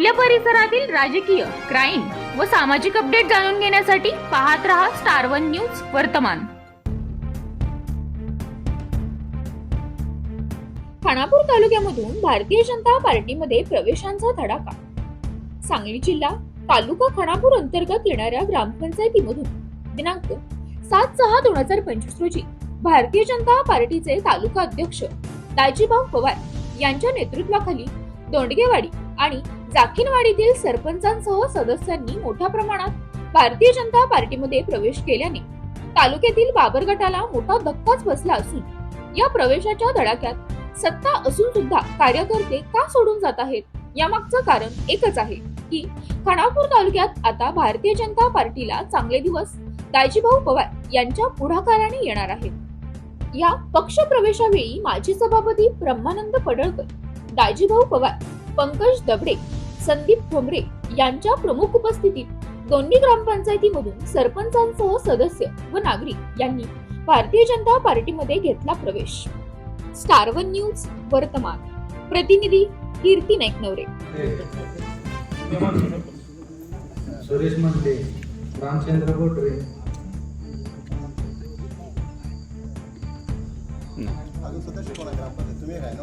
आपल्या परिसरातील राजकीय क्राईम व सामाजिक अपडेट जाणून घेण्यासाठी पाहत रहा स्टार वन न्यूज वर्तमान. खानापूर तालुक्यामधून भारतीय जनता पार्टीमध्ये प्रवेशांचा धडाका. सांगली जिल्हा तालुका खानापूर अंतर्गत येणाऱ्या ग्रामपंचायतीमधून दिनांक सात सहा दोन हजार पंचवीस रोजी भारतीय जनता पार्टीचे तालुका अध्यक्ष दाजीभाऊ पवार यांच्या नेतृत्वाखाली दोंडगेवाडी आणि जाखीनवाडीतील सरपंचांसह सदस्यांनी मोठ्या प्रमाणात भारतीय जनता पार्टीमध्ये प्रवेश केल्याने तालुक्यातील बाबर गटाला मोठा धक्काच बसला असून या प्रवेशाच्या धडाक्यात सत्ता असून सुद्धा कार्यकर्ते का सोडून जात आहेत यामागचं कारण एकच आहे की खानापूर तालुक्यात आता भारतीय जनता पार्टीला चांगले दिवस दाजीभाऊ पवार यांच्या पुढाकाराने येणार आहेत. या पक्ष प्रवेशावेळी माजी सभापती ब्रह्मानंद पडळकर दाजीभाऊ पवार पंकज दबडे संदीप ठोंबरे यांच्या प्रमुख उपस्थितीत दोन्ही ग्रामपंचायतीमधून सरपंचांसह सदस्य व नागरिक यांनी भारतीय जनता पार्टीमध्ये घेतला प्रवेश. स्टार वन न्यूज वर्तमान. प्रतिनिधी कीर्ती नाईकनवरे. सुरेश मंडे रामचंद्र गोटरे. अजून सदस्य कोण आहे ग्रामपंचायत? तुम्ही काय ना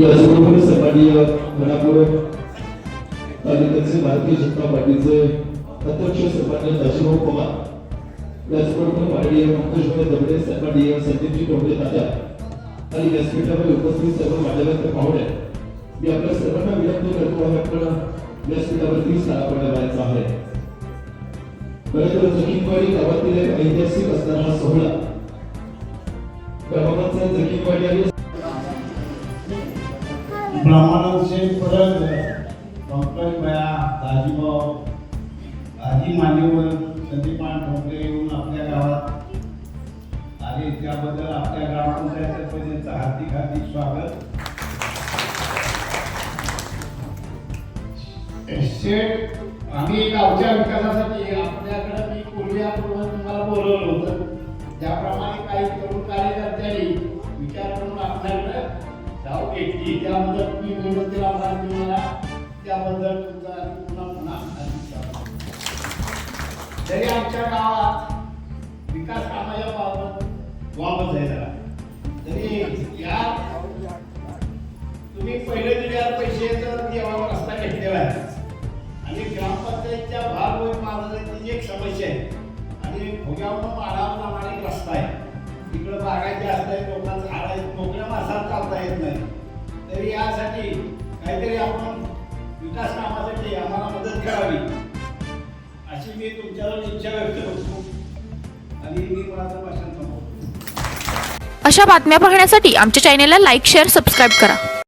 याचबरोबर सन्माननीय मनापूर तालुक्याचे भारतीय जनता पार्टीचे अध्यक्ष सन्मान्य दाशिभाऊ पवार याचबरोबर माननीय पंकजभाई दबडे सन्माननीय संदीपजी टोपे दादा आणि व्यासपीठावर उपस्थित सर्व मान्यवर पाहुणे मी आपल्या सर्वांना विनंती करतो आहे आपण व्यासपीठावरती स्थानापन्न करायचा आहे. खरंतर जखीमवाडी गावातील एक ऐतिहासिक असणारा हा सोहळा क्रमांकाचा जखीमवाडी आणि ब्राह्मणांचे परत पंकज भया दाजीभाऊ आजी मान्यवर संदीपान ठोकरे येऊन आपल्या गावात आले. त्याबद्दल आपल्या ग्रामपंचायत हार्दिक हार्दिक स्वागत. शेठ आम्ही गावच्या विकासासाठी आपल्या धाव घेतली त्याबद्दल तुम्ही विनंतीला आभार तुम्हाला त्याबद्दल तुमचा पुन्हा पुन्हा तरी आमच्या गावात विकास कामाच्या बाबत वापस आहे. तरी या तुम्ही पहिले दिलेल्या पैसे तर देवावर रस्ता घेतलेला आहे. आणि ग्रामपंचायतच्या भाग व मार्गाची एक समस्या आहे आणि भोग्यावर माळावर एक रस्ता आहे. तिकडं बागायचे असतात लोकांचं झाडायचं आहेत चालता येत नाही. तरी यासाठी काहीतरी आपण विकास कामासाठी आम्हाला मदत करावी. अशी मी तुमच्यावर इच्छा व्यक्त करतो. आणि मी माझं भाषण संपवतो अशा बातम्या पाहण्यासाठी आमच्या चॅनेलला लाईक शेअर सबस्क्राईब करा.